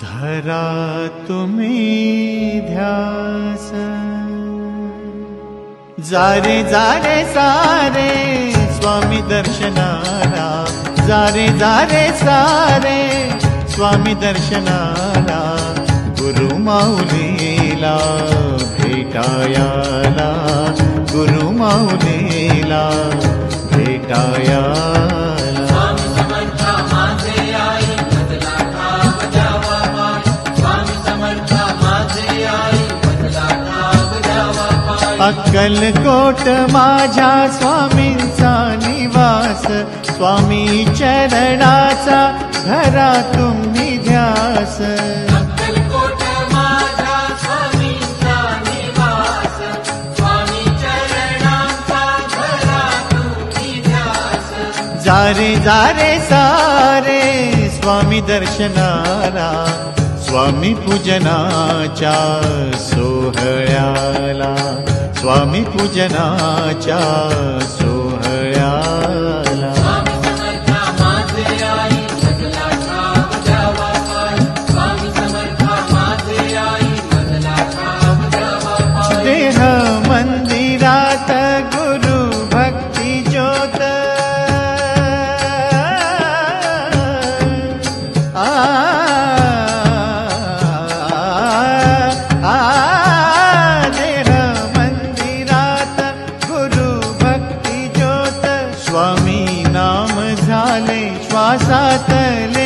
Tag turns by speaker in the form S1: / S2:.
S1: धरा तुम्ही ध्यास. जारे जारे सारे स्वामी दर्शनाला. जारे जारे सारे स्वामी दर्शनाला. गुरु माऊलीला भेटायाला. गुरु माऊलीला भेटाया अक्कलकोट माझ्या स्वामींचा निवास. स्वामी चरणाचा घरा तुम्ही ध्यास. जारे जारे सारे स्वामी दर्शनाला स्वामी पूजनाच्या सोहळ्याला मिपूजना च सो श्वासातले